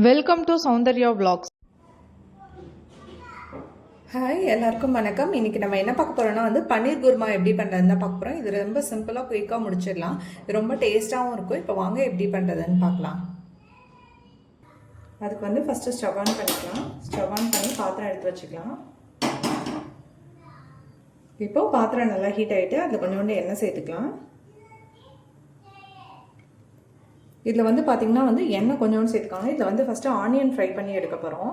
Welcome to Soundarya vlogs. Hi எல்லாருக்கும் வணக்கம். இன்னைக்கு நம்ம என்ன பார்க்க போறோம்னா வந்து பன்னீர் குருமா எப்படி பண்ணுறதுன்னு தான் பார்க்க போகிறோம் இது ரொம்ப சிம்பிளாக குயிக்காக முடிச்சிடலாம். இது ரொம்ப டேஸ்ட்டாகவும் இருக்கும். இப்போ வாங்க எப்படி பண்ணுறதுன்னு பார்க்கலாம். அதுக்கு வந்து ஃபஸ்ட்டு ஸ்டவ் ஆன் பண்ணிக்கலாம். ஸ்டவ் ஆன் பண்ணி பாத்திரம் எடுத்து வச்சுக்கலாம். இப்போ பாத்திரம் நல்லா ஹீட் ஆகிட்டு அதில் கொஞ்சோண்டு எண்ணெய் சேர்த்துக்கலாம். இதில் வந்து பார்த்திங்கன்னா வந்து எண்ணெய் கொஞ்சோண்டு சேர்த்துக்காங்க. இதில் வந்து ஃபஸ்ட்டு ஆனியன் ஃப்ரை பண்ணி எடுக்க போகிறோம்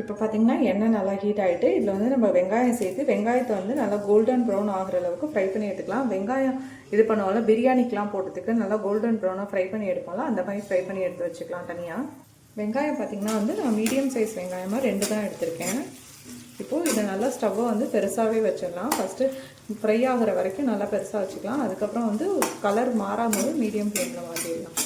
இப்போ பார்த்திங்கன்னா எண்ணெய் நல்லா ஹீட் ஆகிட்டு இதில் வந்து நம்ம வெங்காயம் சேர்த்து வெங்காயத்தை வந்து நல்லா கோல்டன் ப்ரௌன் ஆகிற அளவுக்கு ஃப்ரை பண்ணி எடுத்துக்கலாம். வெங்காயம் இது பண்ணுவோம்ல பிரியாணிக்கெலாம் போட்டதுக்கு நல்லா கோல்டன் ப்ரௌனாக ஃப்ரை பண்ணி எடுப்போம்ல அந்த மாதிரி ஃப்ரை பண்ணி எடுத்து வச்சுக்கலாம் தனியாக வெங்காயம் பார்த்திங்கன்னா வந்து நான் மீடியம் சைஸ் வெங்காயமாக ரெண்டு தான் எடுத்திருக்கேன். இப்போது இதை நல்லா ஸ்டவ்வை வந்து பெருசாகவே வச்சிடலாம். ஃபஸ்ட்டு ஃப்ரை ஆகிற வரைக்கும் நல்லா பெருசாக வச்சுக்கலாம். அதுக்கப்புறம் வந்து கலர் மாறாமல் மீடியம் ஃப்ளேமில் மாற்றிடலாம்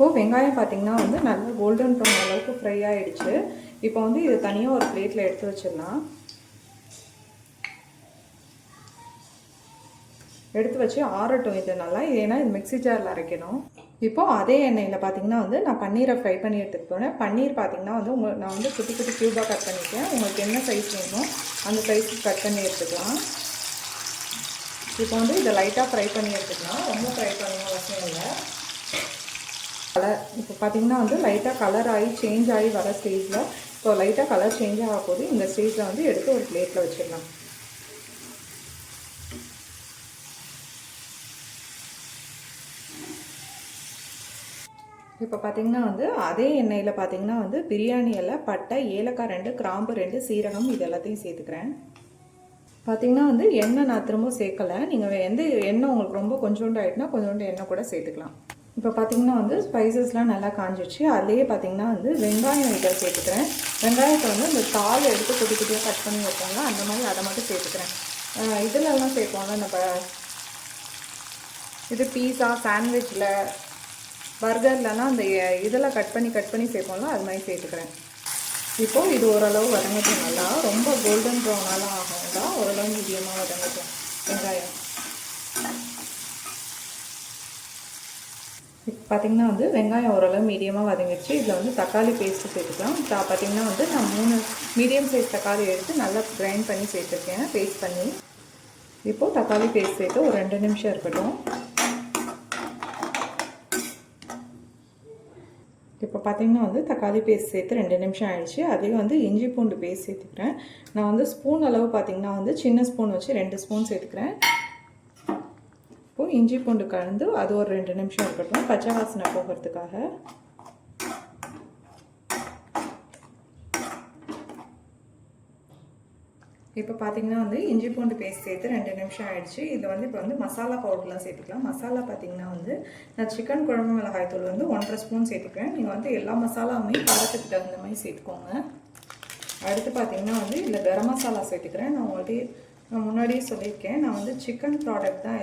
இப்போது வெங்காயம் பார்த்திங்கன்னா வந்து நல்லா கோல்டன் ப்ரௌன் அளவுக்கு ஃப்ரை ஆகிடுச்சு இப்போ வந்து இது தனியாக ஒரு பிளேட்டில் எடுத்து வச்சிடலாம். எடுத்து வச்சு ஆறட்டும் இது நல்லா. ஏன்னா இது மிக்ஸி ஜாரில் அரைக்கணும். இப்போது அதே எண்ணெயில் பார்த்தீங்கன்னா வந்து நான் பன்னீரை ஃப்ரை பண்ணி எடுத்துகிட்டு போனேன் பன்னீர் பார்த்தீங்கன்னா வந்து உங்கள் நான் வந்து குட்டி குட்டி க்யூபாக கட் பண்ணியிருக்கேன் உங்களுக்கு என்ன சைஸ் வேணுமோ அந்த சைஸுக்கு கட் பண்ணி எடுத்துக்கலாம். இப்போ வந்து இதை லைட்டாக ஃப்ரை பண்ணி எடுத்துக்கலாம். ரொம்ப ஃப்ரை பண்ணணும் அவசியம் இல்லை. கலர் இப்போ பார்த்தீங்கன்னா வந்து லைட்டாக கலர் ஆகி சேஞ்ச் ஆகி வர ஸ்டேஜில் இப்போ லைட்டாக கலர் சேஞ்ச் ஆக போது இந்த ஸ்டேஜில் வந்து எடுத்து ஒரு பிளேட்டில் வச்சிடலாம். இப்போ பார்த்தீங்கன்னா வந்து அதே எண்ணெயில் பார்த்தீங்கன்னா வந்து பிரியாணி பட்டை ஏலக்காய் ரெண்டு கிராம்பு ரெண்டு சீரகம் இது எல்லாத்தையும் சேர்த்துக்கிறேன். பார்த்திங்கன்னா வந்து எண்ணெய் நான் திரும்ப சேர்க்கலை. நீங்கள் எந்த எண்ணெய் உங்களுக்கு ரொம்ப கொஞ்சோண்டு ஆகிட்டுனா கொஞ்சோண்டு எண்ணெய் கூட சேர்த்துக்கலாம். இப்போ பார்த்தீங்கன்னா வந்து ஸ்பைசஸ்லாம் நல்லா காஞ்சிச்சு அதுலேயே பார்த்தீங்கன்னா வந்து வெங்காயம் இதை சேர்த்துக்கிறேன். வெங்காயத்தை வந்து இந்த தால் எடுத்து குட்டி குட்டியாக கட் பண்ணி வைப்பாங்க அந்த மாதிரி அதை மட்டும் சேர்த்துக்கிறேன். இதிலெல்லாம் சேர்ப்போம்ல நம்ம இது பீஸா சாண்ட்விச்சில் பர்கர்லலாம் அந்த இதெல்லாம் கட் பண்ணி கட் பண்ணி சேர்ப்போம்ல அது மாதிரி சேர்த்துக்கிறேன். இப்போது இது ஓரளவு வதங்கட்டும் நல்லா ரொம்ப கோல்டன் ப்ரௌனாலாம் ஆகும் ஓரளவு மீடியமாக வதங்கட்டும் வெங்காயம். பார்த்தீங்கன்னா வந்து வெங்காயம் ஓரளவு மீடியமாக வதங்கிடுச்சு. இதில் வந்து தக்காளி பேஸ்ட்டு சேர்த்துக்கலாம். பார்த்திங்கன்னா வந்து நான் மூணு மீடியம் சைஸ் தக்காளி எடுத்து நல்லா கிரைண்ட் பண்ணி சேர்த்துருக்கேன். பேஸ்ட் பண்ணி. இப்போது தக்காளி பேஸ்ட் சேர்த்து ஒரு ரெண்டு நிமிஷம் இருக்கட்டும். இப்போ பார்த்தீங்கன்னா வந்து தக்காளி பேஸ்ட் சேர்த்து ரெண்டு நிமிஷம் ஆயிடுச்சு. அதையும் வந்து இஞ்சி பூண்டு பேஸ்ட் சேர்த்துக்கிறேன். நான் வந்து ஸ்பூன் அளவு பார்த்தீங்கன்னா வந்து சின்ன ஸ்பூன் வச்சு ரெண்டு ஸ்பூன் சேர்த்துக்கிறேன். இஞ்சி பூண்டு கலந்து அது ஒரு ரெண்டு நிமிஷம் இருக்கட்டும். பச்சை வாசனை போகிறதுக்காக. இப்போ பார்த்தீங்கன்னா வந்து இஞ்சி பூண்டு பேஸ்ட் சேர்த்து ரெண்டு நிமிஷம் ஆயிடுச்சு. இதில் வந்து இப்போ வந்து மசாலா பவுடர்லாம் சேர்த்துக்கலாம். மசாலா பார்த்தீங்கன்னா வந்து நான் சிக்கன் குழம்பு மிளகாய் தூள் வந்து ஒன்றரை ஸ்பூன் சேர்த்துக்கிறேன் நீங்கள் வந்து எல்லா மசாலாவுமே காரத்துக்கு தகுந்த மாதிரி சேர்த்துக்கோங்க. அடுத்து பார்த்தீங்கன்னா வந்து இதில் கரம் மசாலா சேர்த்துக்கிறேன். நான் உங்கள்கிட்ட நான் முன்னாடியே சொல்லியிருக்கேன். நான் வந்து சிக்கன் ப்ராடக்ட் தான்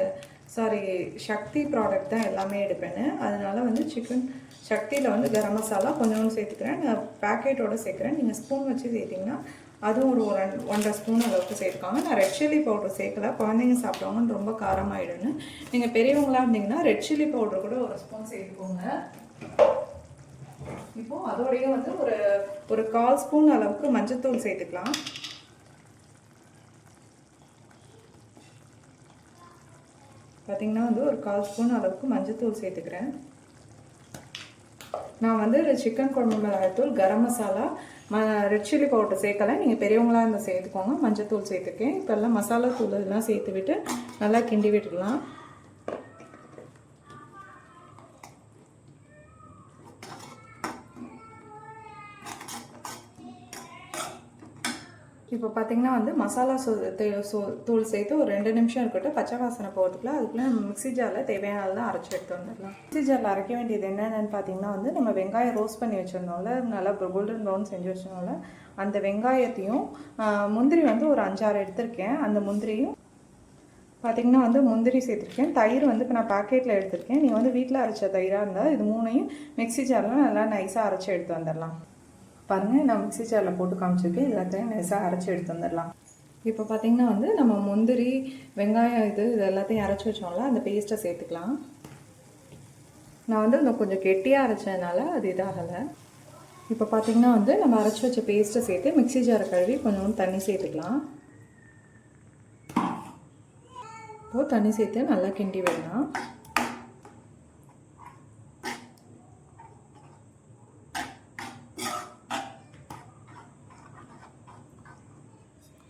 சாரி சக்தி ப்ராடக்ட் தான் எல்லாமே எடுப்பேன்னு. அதனால வந்து சிக்கன் சக்தியில் வந்து கரம் மசாலா கொஞ்சோண்டு சேர்த்துக்கிறேன். நான் பேக்கெட்டோடு சேர்க்குறேன். நீங்கள் ஸ்பூன் வச்சு சேர்த்திங்கன்னா அதுவும் ஒரு ஒன் ஒன்றரை ஸ்பூன் அளவுக்கு சேர்த்துக்காங்க. நான் ரெட் சில்லி பவுடர் சேர்க்கல. குழந்தைங்க சாப்பிடுவாங்கன்னு ரொம்ப காரமாயிடுன்னு நீங்கள் பெரியவங்களாக இருந்தீங்கன்னா ரெட் சில்லி பவுடர் கூட ஒரு ஸ்பூன் சேர்த்துக்கோங்க. இப்போது அதோடய வந்து ஒரு ஒரு கால் ஸ்பூன் அளவுக்கு மஞ்சத்தூள் சேர்த்துக்கலாம். பார்த்திங்கன்னா வந்து ஒரு கால் ஸ்பூன் அளவுக்கு மஞ்சத்தூள் சேர்த்துக்கிறேன். நான் வந்து சிக்கன் குழம்பு மிளகாய்த்தூள் கரம் மசாலா ம ரெட் சில்லி பவுடர் சேர்க்கலை. நீங்கள் பெரியவங்களாக இருந்தால் சேர்த்துக்கோங்க. மஞ்சத்தூள் சேர்த்துருக்கேன். இப்போ எல்லாம் மசாலா தூள் இதெல்லாம் சேர்த்து விட்டு நல்லா கிண்டி விட்டுக்கலாம் இப்போ பார்த்தீங்கன்னா வந்து மசாலா சோ சோ தூள் சேர்த்து ஒரு ரெண்டு நிமிஷம் இருக்கட்டும். பச்சை வாசனை போகிறதுக்குள்ள அதுக்குள்ளே நம்ம மிக்ஸி ஜாரில் தேவையானதெல்லாம் அரைச்சி எடுத்து வந்துடலாம். மிக்ஸி ஜாரில் அரைக்க வேண்டியது என்னென்னு பார்த்தீங்கன்னா வந்து நம்ம வெங்காயம் ரோஸ்ட் பண்ணி வச்சிருந்தோம்ல நல்லா கோல்டன் ப்ரௌன் செஞ்சு வச்சிருந்தோம்ல அந்த வெங்காயத்தையும் முந்திரி வந்து ஒரு அஞ்சாறு எடுத்திருக்கேன். அந்த முந்திரியும் பார்த்திங்கன்னா வந்து முந்திரி சேர்த்துருக்கேன். தயிர் வந்து இப்போ நான் பாக்கெட்டில் எடுத்திருக்கேன். நீங்கள் வந்து வீட்டில் அரைச்ச தயிராக இருந்தால் இது மூணையும் மிக்ஸி ஜாரில் நல்லா நைஸாக அரைச்சி எடுத்து வந்துடலாம். பாருங்கள் நான் மிக்ஸி ஜாரில் போட்டு காமிச்சிருக்கேன். எல்லாத்தையும் நைஸாக அரைச்சி எடுத்து வந்துடலாம். இப்போ பார்த்தீங்கன்னா வந்து நம்ம முந்திரி வெங்காயம் இது இது எல்லாத்தையும் அரைச்சி வச்சோம்ல அந்த பேஸ்ட்டை சேர்த்துக்கலாம். நான் வந்து இன்னும் கொஞ்சம் கெட்டியாக அரைச்சதுனால அது இதாகலை. இப்போ பார்த்தீங்கன்னா வந்து நம்ம அரைச்சி வச்ச பேஸ்ட்டை சேர்த்து மிக்ஸி ஜாரை கழுவி கொஞ்சோண்டு தண்ணி சேர்த்துக்கலாம். இப்போது தண்ணி சேர்த்து நல்லா கிண்டி விடலாம்.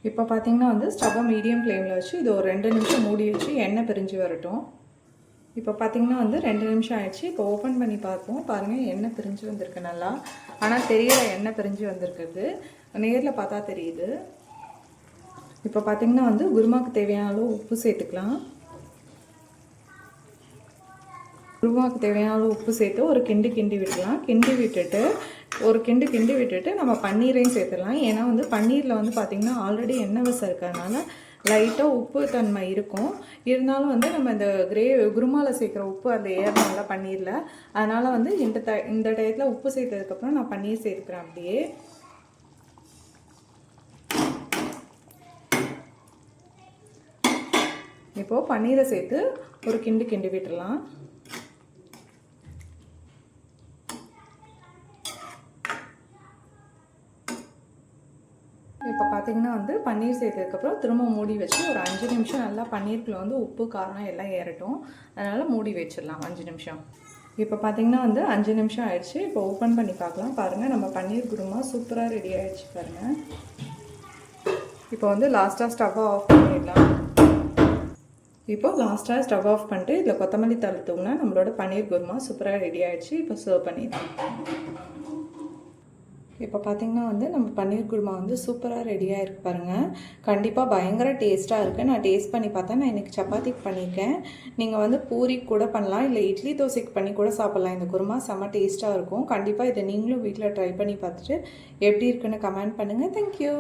இப்போ பார்த்தீங்கன்னா வந்து ஸ்டவ்வை மீடியம் ஃப்ளேமில் வச்சு இது ஒரு ரெண்டு நிமிஷம் மூடி வச்சு எண்ணெய் பிரிஞ்சு வரட்டும். இப்போ பார்த்தீங்கன்னா வந்து ரெண்டு நிமிஷம் ஆயிடுச்சு. இப்போ ஓப்பன் பண்ணி பார்ப்போம். பாருங்கள் எண்ணெய் பிரிஞ்சு வந்திருக்கு நல்லா. ஆனால் தெரியல எண்ணெய் பிரிஞ்சு வந்திருக்குது. நேரில் பார்த்தா தெரியுது. இப்போ பார்த்தீங்கன்னா வந்து குருமாவுக்கு தேவையான அளவு உப்பு சேர்த்துக்கலாம். குருமாவுக்கு தேவையான அளவு உப்பு சேர்த்து ஒரு கிண்டு கிண்டி விட்டுலாம் கிண்டி விட்டுட்டு ஒரு கிண்டு கிண்டி விட்டுட்டு நம்ம பன்னீரையும் சேர்த்துடலாம். ஏன்னா வந்து பன்னீரில் வந்து பார்த்திங்கன்னா ஆல்ரெடி எண்ணெய் வசம் இருக்கிறதுனால லைட்டாக உப்பு தன்மை இருக்கும். இருந்தாலும் வந்து நம்ம இந்த கிரே குருமாவில் சேர்க்குற உப்பு அந்த ஏறணும்ல பன்னீரில். அதனால் வந்து இந்த த இந்த டயத்தில் உப்பு சேர்த்ததுக்கப்புறம் நான் பன்னீர் சேர்த்துக்கிறேன் அப்படியே. இப்போது பன்னீரை சேர்த்து ஒரு கிண்டு கிண்டி விட்டுடலாம் இப்போ பார்த்தீங்கன்னா வந்து பன்னீர் சேர்த்ததுக்கப்புறம் திரும்ப மூடி வச்சு ஒரு அஞ்சு நிமிஷம் நல்லா பன்னீருக்குள்ள வந்து உப்பு காரம் எல்லாம் ஏறட்டும். அதனால் மூடி வச்சிடலாம் அஞ்சு நிமிஷம். இப்போ பார்த்தீங்கன்னா வந்து அஞ்சு நிமிஷம் ஆயிடுச்சு. இப்போ ஓப்பன் பண்ணி பார்க்கலாம். பாருங்கள் நம்ம பன்னீர் குருமா சூப்பராக ரெடி ஆயிடுச்சு பாருங்கள் இப்போ வந்து லாஸ்ட்டாக ஸ்டவ்வை ஆஃப் பண்ணிடலாம். இப்போ லாஸ்ட்டாக ஸ்டவ் ஆஃப் பண்ணிட்டு இதில் கொத்தமல்லி தழுத்தோம்னா நம்மளோட பன்னீர் குருமா சூப்பராக ரெடி ஆயிடுச்சு. இப்போ சர்வ் பண்ணிடலாம். இப்போ பார்த்திங்கன்னா வந்து நம்ம பன்னீர் குருமா வந்து சூப்பராக ரெடியாக இருக்கு பாருங்கள் கண்டிப்பாக பயங்கர டேஸ்ட்டாக இருக்குது நான் டேஸ்ட் பண்ணி பார்த்தேன். நான் இன்றைக்கி சப்பாத்திக்கு பண்ணியிருக்கேன் நீங்கள் வந்து பூரி கூட பண்ணலாம். இல்லை இட்லி தோசைக்கு பண்ணி கூட சாப்பிட்லாம். இந்த குருமா செம்ம டேஸ்ட்டாக இருக்கும். கண்டிப்பாக இதை நீங்களும் வீட்டில் ட்ரை பண்ணி பார்த்துட்டு எப்படி இருக்குன்னு கமெண்ட் பண்ணுங்கள் தேங்க்யூ